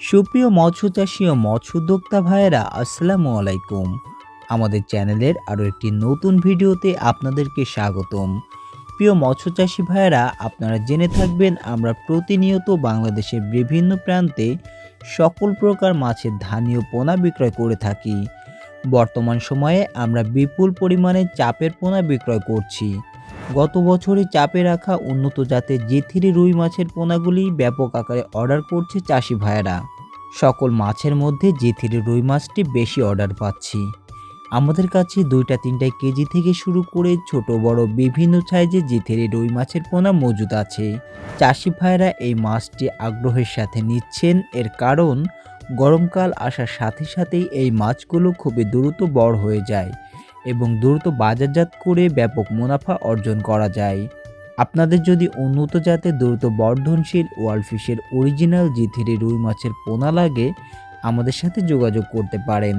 সুপ্রিয় মৎস্য চাষী ও মৎস্য উদ্যোক্তা ভাইয়েরা, আসসালামু আলাইকুম। আমাদের চ্যানেলের আরও একটি নতুন ভিডিওতে আপনাদেরকে স্বাগতম। প্রিয় মৎস্য চাষী ভাইয়েরা, আপনারা জেনে থাকবেন আমরা প্রতিনিয়ত বাংলাদেশের বিভিন্ন প্রান্তে সকল প্রকার মাছের ধানীয় পোনা বিক্রয় করে থাকি। বর্তমান সময়ে আমরা বিপুল পরিমাণে চাপের পোনা বিক্রয় করছি। গত বছরে চাপে রাখা উন্নত জাতের জেথিরি রুই মাছের পোনাগুলি ব্যাপক আকারে অর্ডার করছে চাষি ভাইয়েরা। সকল মাছের মধ্যে জেথিরি রুই মাছটি বেশি অর্ডার পাচ্ছি। আমাদের কাছে দুইটা তিনটা কেজি থেকে শুরু করে ছোট, বড়, বিভিন্ন সাইজে জেথিরি রুই মাছের পোনা মজুদ আছে। চাষি ভাইয়েরা এই মাছটি আগ্রহের সাথে নিচ্ছেন। এর কারণ, গরমকাল আসার সাথে সাথেই এই মাছগুলো খুবই দ্রুত বড় হয়ে যায় এবং দ্রুত বাজারজাত করে ব্যাপক মুনাফা অর্জন করা যায়। আপনাদের যদি উন্নত জাতের দ্রুত বর্ধনশীল ওয়ালফিশের অরিজিনাল জিথিরি রুই মাছের পোনা লাগে, আমাদের সাথে যোগাযোগ করতে পারেন।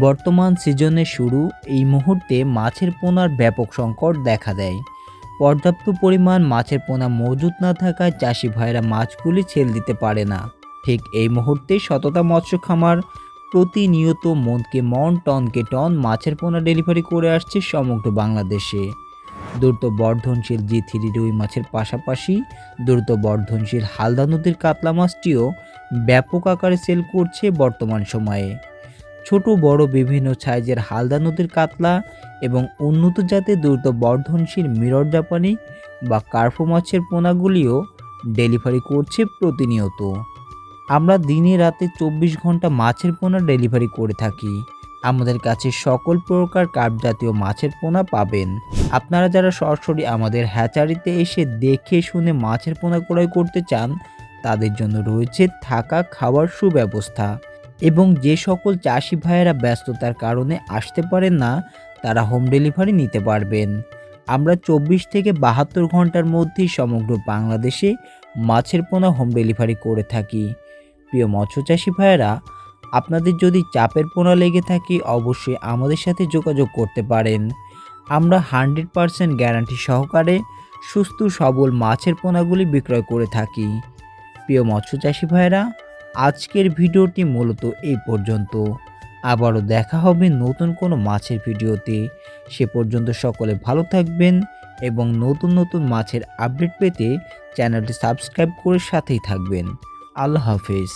বর্তমান সিজনের শুরু, এই মুহূর্তে মাছের পোনার ব্যাপক সংকট দেখা দেয়। পর্যাপ্ত পরিমাণ মাছের পোনা মজুত না থাকায় চাষি ভাইরা মাছগুলি ছেল দিতে পারে না। ঠিক এই মুহূর্তে সততা মৎস্য খামার প্রতিনিয়ত মনকে মন, টনকে টন মাছের পোনা ডেলিভারি করে আসছে সমগ্র বাংলাদেশে। দ্রুত বর্ধনশীল জি থ্রি রুই মাছের পাশাপাশি দ্রুত বর্ধনশীল হালদা নদীর কাতলা মাছটিও ব্যাপক আকারে সেল করছে বর্তমান সময়ে। ছোট, বড়, বিভিন্ন সাইজের হালদা নদীর কাতলা এবং উন্নত জাতের দ্রুত বর্ধনশীল মিরর জাপানি বা কার্ফো মাছের পোনাগুলিও ডেলিভারি করছে প্রতিনিয়ত। আমরা দিনে রাতে চব্বিশ ঘণ্টা মাছের পোনা ডেলিভারি করে থাকি। আমাদের কাছে সকল প্রকার কার্প জাতীয় মাছের পোনা পাবেন। আপনারা যারা সরাসরি আমাদের হ্যাচারিতে এসে দেখে শুনে মাছের পোনা ক্রয় করতে চান, তাদের জন্য রয়েছে থাকা খাওয়ার সুব্যবস্থা। এবং যে সকল চাষি ভাইয়েরা ব্যস্ততার কারণে আসতে পারেন না, তারা হোম ডেলিভারি নিতে পারবেন। আমরা চব্বিশ থেকে বাহাত্তর ঘণ্টার মধ্যেই সমগ্র বাংলাদেশে মাছের পোনা হোম ডেলিভারি করে থাকি। প্রিয় মৎস্য চাষি ভাইয়েরা আপনাদের যদি চাপের পোনা লেগে থাকে, অবশ্যই আমাদের সাথে যোগাযোগ করতে পারেন। আমরা হান্ড্রেড পারসেন্ট গ্যারান্টি সহকারে সুস্থ, সবল মাছের পোনাগুলি বিক্রয় করে থাকি। প্রিয় মৎস্য চাষি ভাইয়েরা, আজকের ভিডিওটি মূলত এই পর্যন্ত। আবারও দেখা হবে নতুন কোনো মাছের ভিডিওতে। সে পর্যন্ত সকলে ভালো থাকবেন এবং নতুন নতুন মাছের আপডেট পেতে চ্যানেলটি সাবস্ক্রাইব করে সাথেই থাকবেন। আল্লাহ হাফেজ।